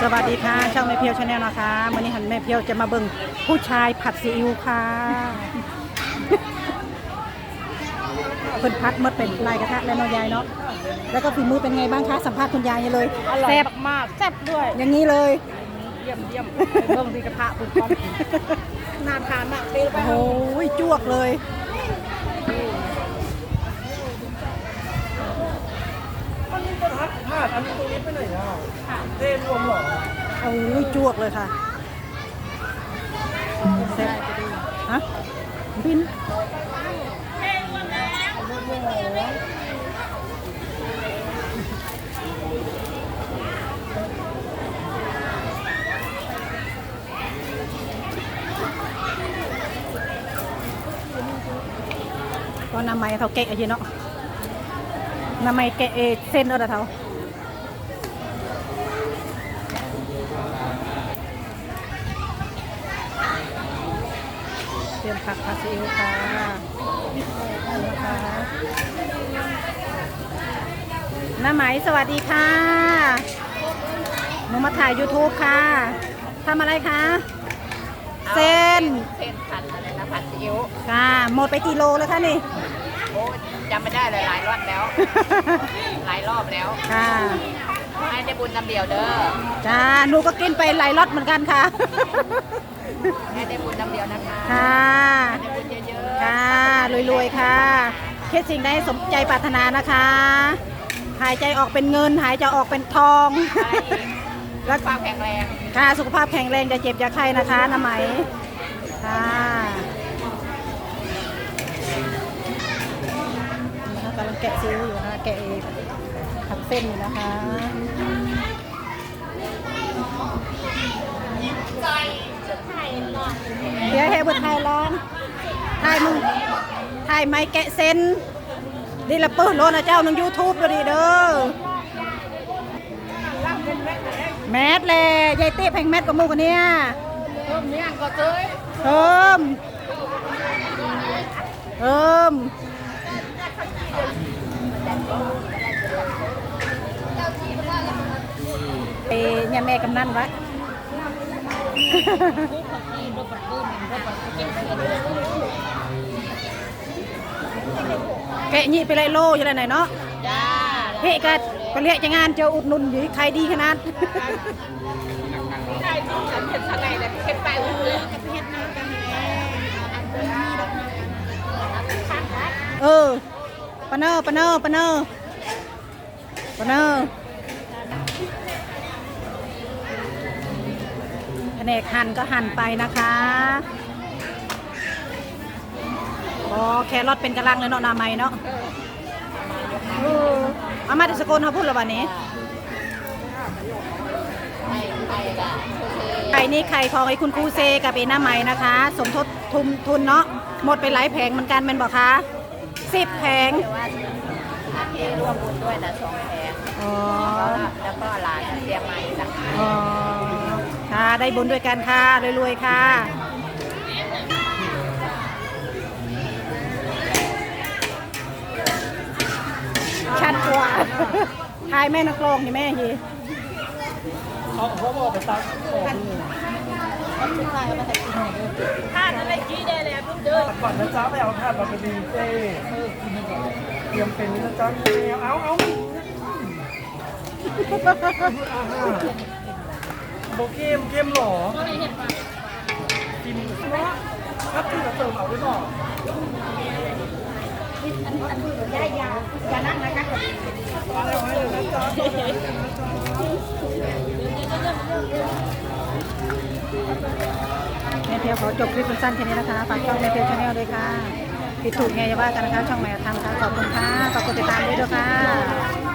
สวัสดีค่ะ ช่องแม่เพียวชาแนลนะคะวันนี้หันแม่เพียวจะมาเบิ่งผู้ชายผัดซีอิ๊วค่ะเพิ่นพัดหมดเป็นลายกระทะแล้วเนาะยายเนาะแล้วก็ฝีมือเป็นไงบ้างคะสัมภาษณ์คุณยายเลยอร่อยแซ่บมากๆแซ่บด้วย อย่างนี้เลย เยี่ยมเยี่ยมไปเบิ่งที่กระทะคุณพร้อมน่าทานมากตีไปโอ้โหจวกเลย อันนี้ประ ทัดพลาดอันนี้ตรงนี้ไปไหนอะเต้นรวมเหรอโอ้ยจวกเลยค่ะแซ่บฮะบินก็นำไม้เท่าเก๊กอะไรเนาะนำไม้เก๊กเอเส้นเอาแต่เท่า เตรี ยมผักผัดซีอิ๊วค่ะนะคะน้าไหมสวัสดีค่ะหนูมาถ่าย YouTube ค่ะทำอะไรคะ เส้นเส้นผัดอะไรนะผัดซีอิ๊วค่ะ หมดไปกี่โลแล้วคะนี่ โอ้จำไม่ได้เลยหลายรอบแล้ว หลายรอบแล้วค่ะ ให้ได้บุญน้ำเดียวเด้อจ้าหนูก็กินไปหลายล็อตเหมือนกันค่ะ ให้ได้บุญน้ำเดียวนะคะค่ะให้ได้บุญเยอะๆค่ะรวยๆค่ะคิดสิ่งใดสมใจปรารถนานะคะ หายใจออกเป็นเงิน หายใจออกเป็นทองไปอีกแล้วความแข็งแรงค่ะสุขภาพแข็งแรงจะเจ็บจะไข้นะคะน้าไหมค่ะนะคะกำลังแกะซิ้วอยู่นะคะแกะเองผัด เส้นอยู่นะคะเดี๋ยวให้บุตรไทยร้องไทยมึงไทยไม่แกะเส้นดีละเปิดโลนะเจ้าหนึ่งยูทูบก็ดีเด้อแมสเลยยายเต้แพงแมสกับหมูกันเนี่ยเพิ่มเมี่ยงก็เจยเพิ่มเพิ่ม เอ้ยาแม่กำนันไว้แกะนี่ไปเลยโลอยู่แล้วไหนเนาะจ้าเฮ้ก็ก็เรียกจะงานเจ้าอุดหนุนอยู่ใครดีขนาดใช่ฉันเห็นทางไหนเลยเห็นไปเลยเออปะเนอร์ปะเนอร์ปะเนอร์ปะเนอร์ ผนกหั่นก็หั่นไปนะคะอ๋อแครอทเป็นกระลังเลยเนาะหนาไม้เนาะเออเอามาที่สกลเขาพูดแล้ววันนี้ไปไปจ้ะไข่นี่ไข่ของไอ้คุณครูเซกับไอ้หน้าไหมนะคะ สมทบทุนทุนเนาะหมดไปหลายแผงเหมือนกันเป็นบอกคะสิบแผงแต่ว่าอาเทร่วมบุญด้วยนะสองแผงอ๋อแล้วก็หลานเตรียมมาอีกต่างหากอ๋อค่ะ ได้บุญด้วยกันค่ะรวยๆค่ะชัดกว่าทายแม่นักร้องนี่แม่ฮีเขาเขาบอกไปตักของท่านอะไรกี้ได้เลยพุ่งเดินตักก่อนนะจ๊ะไปเอาถาดมาเป็นดีเต้เตรียมเป็นนะจ๊ะเต้เอาเอา โบเกมเกมหรอกินถ้าคือเติมเอาด้วยหรออย่านั่งนะคะอะไรให้เลยนะจ๊ะแม่เพียวขอจบคลิปสั้นๆแค่นี้นะคะ ฝากช่องแม่เพียวชาแนลด้วยค่ะผิดถูกไงอย่าว่ากันนะคะ ช่องแม่ทำค่ะ ขอบคุณค่ะฝากกดติดตามด้วยด้วยค่ะ